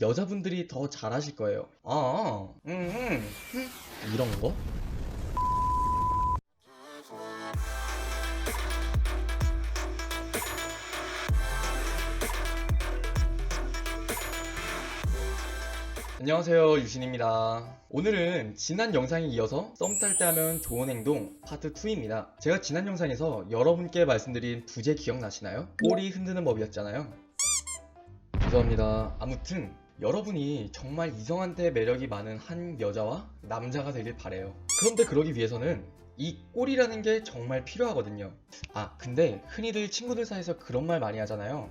여자분들이 더 잘하실 거예요. 아, 음, 음, 음. 이런 거? 안녕하세요 유신입니다 오늘은 지난 영상에 이어서 썸 탈 때 하면 좋은 행동 파트 2입니다 제가 지난 영상에서 여러분께 말씀드린 부제 기억나시나요? 꼬리 흔드는 법이었잖아요 죄송합니다 아무튼 여러분이 정말 이성한테 매력이 많은 한 여자와 남자가 되길 바래요 그런데 그러기 위해서는 이 꼬리라는 게 정말 필요하거든요 아 근데 흔히들 친구들 사이에서 그런 말 많이 하잖아요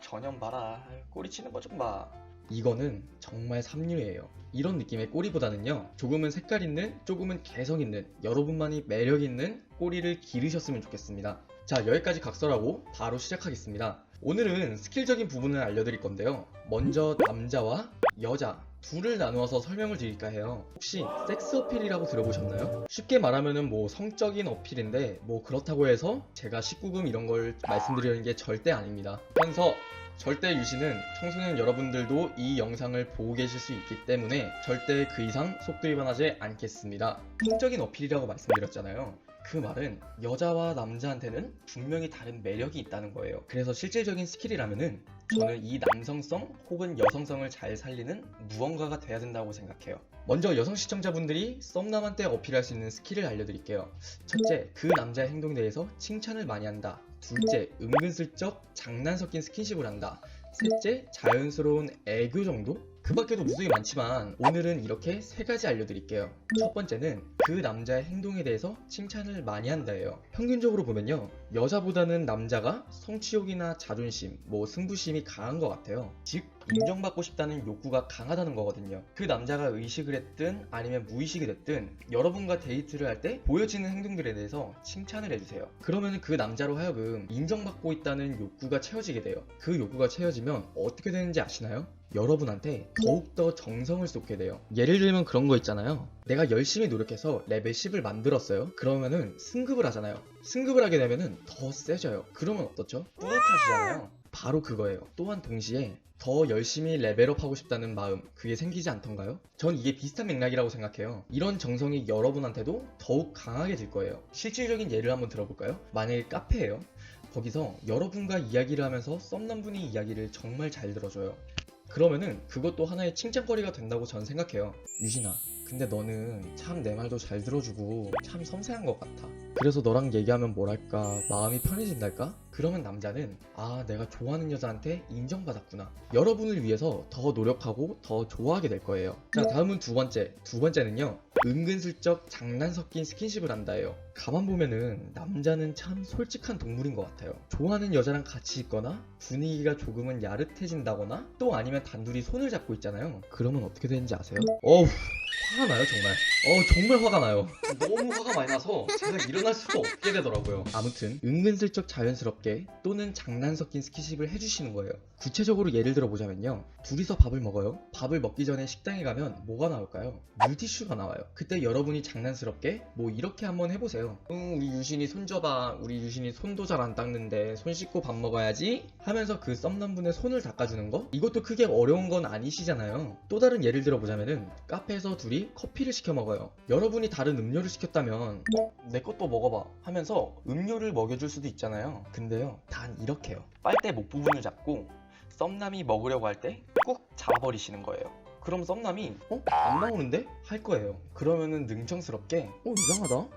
전염 봐라 꼬리 치는 거 좀 봐 이거는 정말 삼류예요. 이런 느낌의 꼬리보다는요, 조금은 색깔 있는, 조금은 개성 있는, 여러분만이 매력 있는 꼬리를 기르셨으면 좋겠습니다. 자, 여기까지 각설하고 바로 시작하겠습니다. 오늘은 스킬적인 부분을 알려드릴 건데요. 먼저 남자와 여자, 둘을 나누어서 설명을 드릴까 해요. 혹시 섹스 어필이라고 들어보셨나요? 쉽게 말하면은 뭐 성적인 어필인데 뭐 그렇다고 해서 제가 19금 이런 걸 말씀드리는 게 절대 아닙니다. 현서 절대 유시는 청소년 여러분들도 이 영상을 보고 계실 수 있기 때문에 절대 그 이상 속도 위반하지 않겠습니다. 성적인 어필이라고 말씀드렸잖아요. 그 말은 여자와 남자한테는 분명히 다른 매력이 있다는 거예요. 그래서 실질적인 스킬이라면은 저는 이 남성성 혹은 여성성을 잘 살리는 무언가가 돼야 된다고 생각해요. 먼저 여성 시청자분들이 썸남한테 어필할 수 있는 스킬을 알려드릴게요. 첫째, 그 남자의 행동에 대해서 칭찬을 많이 한다. 둘째, 은근슬쩍 장난 섞인 스킨십을 한다. 셋째, 자연스러운 애교 정도? 그 밖에도 무수히 많지만 오늘은 이렇게 세 가지 알려드릴게요. 첫 번째는 그 남자의 행동에 대해서 칭찬을 많이 한다예요. 평균적으로 보면요. 여자보다는 남자가 성취욕이나 자존심, 뭐 승부심이 강한 것 같아요. 즉, 인정받고 싶다는 욕구가 강하다는 거거든요. 그 남자가 의식을 했든 아니면 무의식이 됐든 여러분과 데이트를 할 때 보여지는 행동들에 대해서 칭찬을 해주세요. 그러면 그 남자로 하여금 인정받고 있다는 욕구가 채워지게 돼요. 그 욕구가 채워지면 어떻게 되는지 아시나요? 여러분한테 더욱더 정성을 쏟게 돼요. 예를 들면 그런 거 있잖아요. 내가 열심히 노력해서 레벨 10을 만들었어요. 그러면은 승급을 하잖아요. 승급을 하게 되면은 더 세져요. 그러면 어떻죠? 뿌듯하시잖아요. 바로 그거예요. 또한 동시에 더 열심히 레벨업 하고 싶다는 마음, 그게 생기지 않던가요? 전 이게 비슷한 맥락이라고 생각해요. 이런 정성이 여러분한테도 더욱 강하게 될 거예요. 실질적인 예를 한번 들어볼까요? 만약에 카페예요. 거기서 여러분과 이야기를 하면서 썸남 분이 이야기를 정말 잘 들어줘요. 그러면은 그것도 하나의 칭찬거리가 된다고 전 생각해요. 유진아, 근데 너는 참 내 말도 잘 들어주고 참 섬세한 것 같아. 그래서 너랑 얘기하면 뭐랄까 마음이 편해진달까? 그러면 남자는 아 내가 좋아하는 여자한테 인정받았구나. 여러분을 위해서 더 노력하고 더 좋아하게 될 거예요. 자 다음은 두 번째. 두 번째는요. 은근슬쩍 장난 섞인 스킨십을 한다예요. 가만 보면은 남자는 참 솔직한 동물인 것 같아요. 좋아하는 여자랑 같이 있거나 분위기가 조금은 야릇해진다거나 또 아니면 단둘이 손을 잡고 있잖아요. 그러면 어떻게 되는지 아세요? 어우 화가 나요 정말. 어 정말 화가 나요. 너무 화가 많이 나서 제가 일어날 수가 없게 되더라고요. 아무튼 은근슬쩍 자연스럽게 또는 장난 섞인 스킨십을 해주시는 거예요. 구체적으로 예를 들어 보자면요. 둘이서 밥을 먹어요. 밥을 먹기 전에 식당에 가면 뭐가 나올까요? 물티슈가 나와요. 그때 여러분이 장난스럽게 뭐 이렇게 한번 해보세요. 응 우리 유신이 손 줘봐. 우리 유신이 손도 잘 안 닦는데 손 씻고 밥 먹어야지 하면서 그 썸남분의 손을 닦아주는 거? 이것도 크게 어려운 건 아니시잖아요. 또 다른 예를 들어 보자면은 카페에서 둘이 커피를 시켜 먹어요. 여러분이 다른 음료를 시켰다면 어? 내 것도 먹어봐 하면서 음료를 먹여줄 수도 있잖아요. 근데요 단 이렇게요. 빨대 목 부분을 잡고 썸남이 먹으려고 할 때 꾹 잡아버리시는 거예요. 그럼 썸남이 어? 안 나오는데? 할 거예요. 그러면은 능청스럽게 어 이상하다.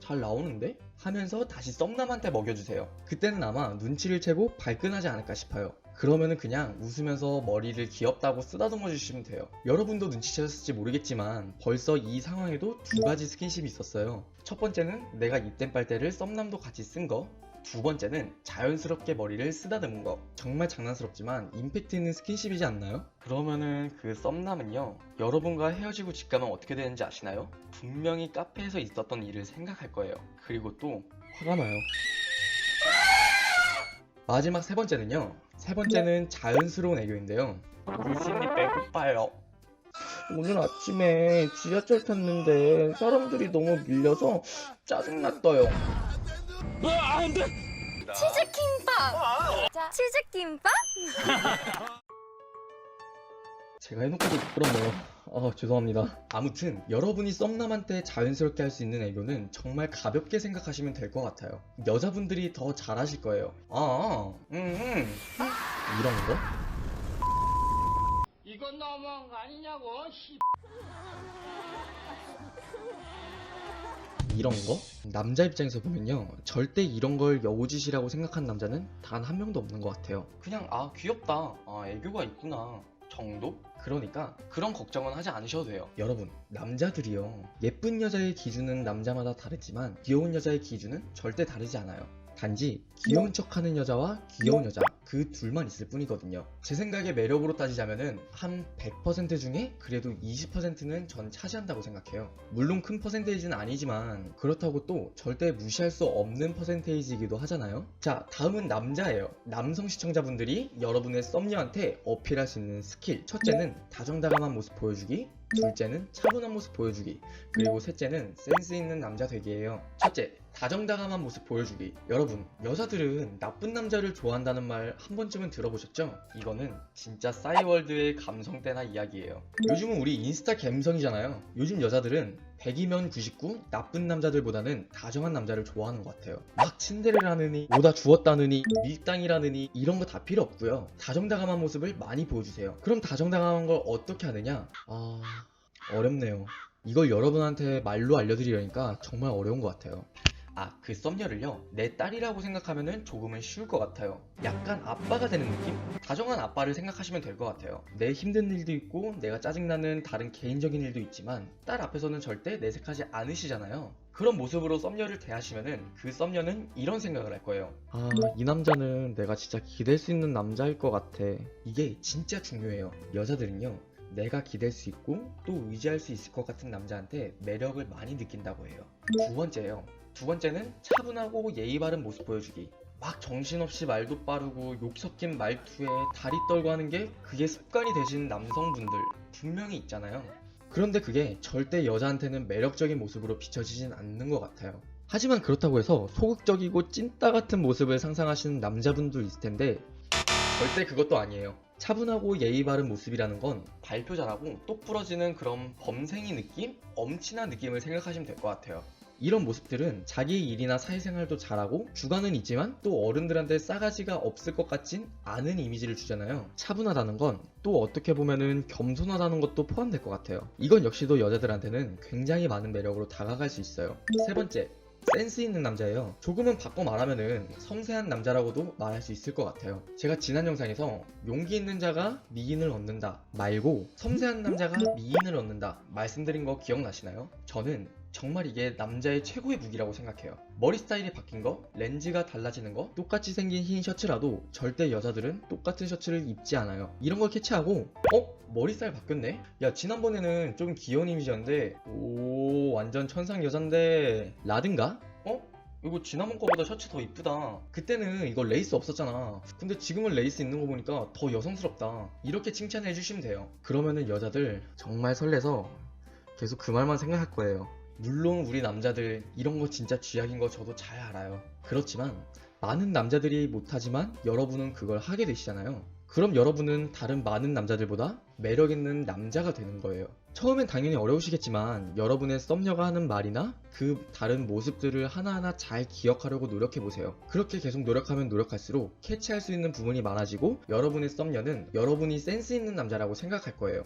잘 나오는데? 하면서 다시 썸남한테 먹여주세요. 그때는 아마 눈치를 채고 발끈하지 않을까 싶어요. 그러면은 그냥 웃으면서 머리를 귀엽다고 쓰다듬어 주시면 돼요. 여러분도 눈치채셨을지 모르겠지만 벌써 이 상황에도 두 가지 스킨십이 있었어요. 첫 번째는 내가 입된 빨대를 썸남도 같이 쓴 거. 두 번째는 자연스럽게 머리를 쓰다듬은 거. 정말 장난스럽지만 임팩트 있는 스킨십이지 않나요? 그러면은 그 썸남은요. 여러분과 헤어지고 집 가면 어떻게 되는지 아시나요? 분명히 카페에서 있었던 일을 생각할 거예요. 그리고 또 화가 나요. 마지막 세 번째는요. 세 번째는 자연스러운 애교인데요. 유진이 배고파요. 오늘 아침에 지하철 탔는데 사람들이 너무 밀려서 짜증났어요. 치즈김밥! 자, 치즈김밥? 제가 해놓고도 부끄럽네요. 아, 죄송합니다. 아무튼 여러분이 썸남한테 자연스럽게 할 수 있는 애교는 정말 가볍게 생각하시면 될 것 같아요. 여자분들이 더 잘하실 거예요. 아, 음, 음. 이런 거? 이건 너무한 거 아니냐고, 씨. 이런 거? 남자 입장에서 보면요. 절대 이런 걸 여우짓이라고 생각한 남자는 단 한 명도 없는 것 같아요. 그냥, 아, 귀엽다. 아, 애교가 있구나. 정도? 그러니까 그런 걱정은 하지 않으셔도 돼요. 여러분, 남자들이요. 예쁜 여자의 기준은 남자마다 다르지만 귀여운 여자의 기준은 절대 다르지 않아요. 단지 귀여운 척하는 여자와 귀여운 여자 그 둘만 있을 뿐이거든요. 제 생각에 매력으로 따지자면은 한 100% 중에 그래도 20%는 전 차지한다고 생각해요. 물론 큰 퍼센테이지는 아니지만 그렇다고 또 절대 무시할 수 없는 퍼센테이지이기도 하잖아요. 자, 다음은 남자예요. 남성 시청자분들이 여러분의 썸녀한테 어필할 수 있는 스킬. 첫째는 다정다감한 모습 보여주기. 둘째는 차분한 모습 보여주기. 그리고 셋째는 센스 있는 남자 되기예요. 첫째, 다정다감한 모습 보여주기. 여러분, 여자들은 나쁜 남자를 좋아한다는 말 한 번쯤은 들어보셨죠? 이거는 진짜 싸이월드의 감성때나 이야기예요. 요즘은 우리 인스타 갬성이잖아요. 요즘 여자들은 100이면 99 나쁜 남자들보다는 다정한 남자를 좋아하는 것 같아요. 막 친데레라느니 오다 주었다느니 밀당이라느니 이런 거 다 필요 없고요. 다정다감한 모습을 많이 보여주세요. 그럼 다정다감한 걸 어떻게 하느냐? 아 어렵네요. 이걸 여러분한테 말로 알려드리려니까 정말 어려운 것 같아요. 아, 그 썸녀를요, 내 딸이라고 생각하면은 조금은 쉬울 것 같아요. 약간 아빠가 되는 느낌? 다정한 아빠를 생각하시면 될 것 같아요. 내 힘든 일도 있고, 내가 짜증나는 다른 개인적인 일도 있지만, 딸 앞에서는 절대 내색하지 않으시잖아요. 그런 모습으로 썸녀를 대하시면은 그 썸녀는 이런 생각을 할 거예요. 아, 이 남자는 내가 진짜 기댈 수 있는 남자일 것 같아. 이게 진짜 중요해요. 여자들은요, 내가 기댈 수 있고 또 의지할 수 있을 것 같은 남자한테 매력을 많이 느낀다고 해요. 두 번째요. 두 번째는 차분하고 예의 바른 모습 보여주기. 막 정신없이 말도 빠르고 욕 섞인 말투에 다리 떨고 하는 게 그게 습관이 되신 남성분들 분명히 있잖아요. 그런데 그게 절대 여자한테는 매력적인 모습으로 비춰지진 않는 것 같아요. 하지만 그렇다고 해서 소극적이고 찐따 같은 모습을 상상하시는 남자분도 있을 텐데 절대 그것도 아니에요. 차분하고 예의 바른 모습이라는 건 발표 잘하고 똑 부러지는 그런 범생이 느낌? 엄친한 느낌을 생각하시면 될 것 같아요. 이런 모습들은 자기 일이나 사회생활도 잘하고 주관은 있지만 또 어른들한테 싸가지가 없을 것 같진 않은 이미지를 주잖아요. 차분하다는 건 또 어떻게 보면은 겸손하다는 것도 포함될 것 같아요. 이건 역시도 여자들한테는 굉장히 많은 매력으로 다가갈 수 있어요. 세 번째, 센스 있는 남자예요. 조금은 바꿔 말하면은 섬세한 남자라고도 말할 수 있을 것 같아요. 제가 지난 영상에서 용기 있는 자가 미인을 얻는다 말고 섬세한 남자가 미인을 얻는다 말씀드린 거 기억나시나요? 저는 정말 이게 남자의 최고의 무기라고 생각해요. 머리 스타일이 바뀐 거, 렌즈가 달라지는 거, 똑같이 생긴 흰 셔츠라도 절대 여자들은 똑같은 셔츠를 입지 않아요. 이런 걸 캐치하고, 어? 머리 스타일 바뀌었네? 야, 지난번에는 좀 귀여운 이미지였는데, 오, 완전 천상 여잔데, 라든가? 어? 이거 지난번 거보다 셔츠 더 이쁘다. 그때는 이거 레이스 없었잖아. 근데 지금은 레이스 있는 거 보니까 더 여성스럽다. 이렇게 칭찬해 주시면 돼요. 그러면은 여자들 정말 설레서 계속 그 말만 생각할 거예요. 물론 우리 남자들 이런 거 진짜 쥐약인 거 저도 잘 알아요. 그렇지만 많은 남자들이 못하지만 여러분은 그걸 하게 되시잖아요. 그럼 여러분은 다른 많은 남자들보다 매력 있는 남자가 되는 거예요. 처음엔 당연히 어려우시겠지만 여러분의 썸녀가 하는 말이나 그 다른 모습들을 하나하나 잘 기억하려고 노력해 보세요. 그렇게 계속 노력하면 노력할수록 캐치할 수 있는 부분이 많아지고 여러분의 썸녀는 여러분이 센스 있는 남자라고 생각할 거예요.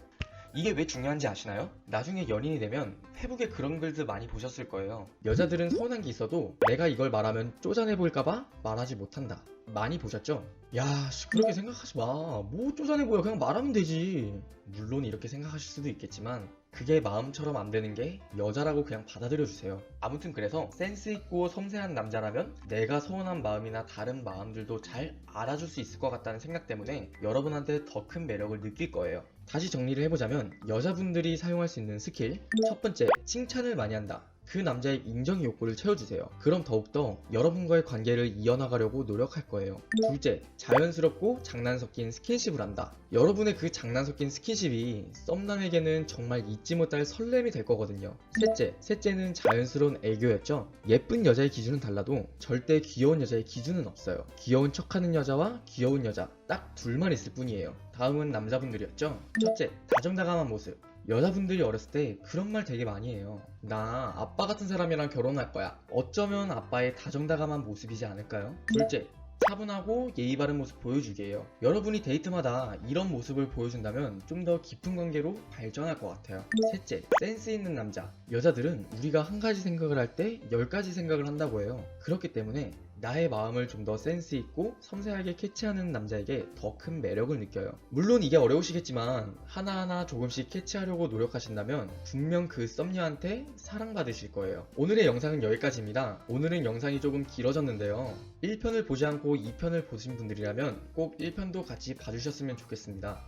이게 왜 중요한지 아시나요? 나중에 연인이 되면 페북에 그런 글들 많이 보셨을 거예요. 여자들은 서운한 게 있어도 내가 이걸 말하면 쪼잔해 보일까봐 말하지 못한다. 많이 보셨죠? 야, 씨, 그렇게 생각하지 마. 뭐 쪼잔해 보여. 그냥 말하면 되지. 물론 이렇게 생각하실 수도 있겠지만 그게 마음처럼 안 되는 게 여자라고 그냥 받아들여 주세요. 아무튼 그래서 센스 있고 섬세한 남자라면 내가 서운한 마음이나 다른 마음들도 잘 알아줄 수 있을 것 같다는 생각 때문에 여러분한테 더 큰 매력을 느낄 거예요. 다시 정리를 해보자면 여자분들이 사용할 수 있는 스킬. 첫 번째 칭찬을 많이 한다 그 남자의 인정 욕구를 채워주세요. 그럼 더욱더 여러분과의 관계를 이어나가려고 노력할 거예요. 둘째, 자연스럽고 장난 섞인 스킨십을 한다. 여러분의 그 장난 섞인 스킨십이 썸남에게는 정말 잊지 못할 설렘이 될 거거든요. 셋째, 셋째는 자연스러운 애교였죠. 예쁜 여자의 기준은 달라도 절대 귀여운 여자의 기준은 없어요. 귀여운 척하는 여자와 귀여운 여자 딱 둘만 있을 뿐이에요. 다음은 남자분들이었죠. 첫째, 다정다감한 모습. 여자분들이 어렸을 때 그런 말 되게 많이 해요. 나 아빠 같은 사람이랑 결혼할 거야. 어쩌면 아빠의 다정다감한 모습이지 않을까요? 둘째, 차분하고 예의 바른 모습 보여주기예요. 여러분이 데이트마다 이런 모습을 보여준다면 좀 더 깊은 관계로 발전할 것 같아요. 셋째, 센스 있는 남자. 여자들은 우리가 한 가지 생각을 할 때 열 가지 생각을 한다고 해요. 그렇기 때문에 나의 마음을 좀 더 센스 있고 섬세하게 캐치하는 남자에게 더 큰 매력을 느껴요. 물론 이게 어려우시겠지만 하나하나 조금씩 캐치하려고 노력하신다면 분명 그 썸녀한테 사랑받으실 거예요. 오늘의 영상은 여기까지입니다. 오늘은 영상이 조금 길어졌는데요. 1편을 보지 않고 2편을 보신 분들이라면 꼭 1편도 같이 봐주셨으면 좋겠습니다.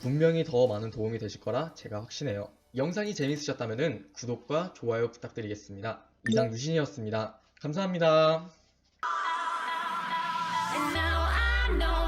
분명히 더 많은 도움이 되실 거라 제가 확신해요. 영상이 재밌으셨다면 구독과 좋아요 부탁드리겠습니다. 이상 유신이었습니다. 감사합니다. I know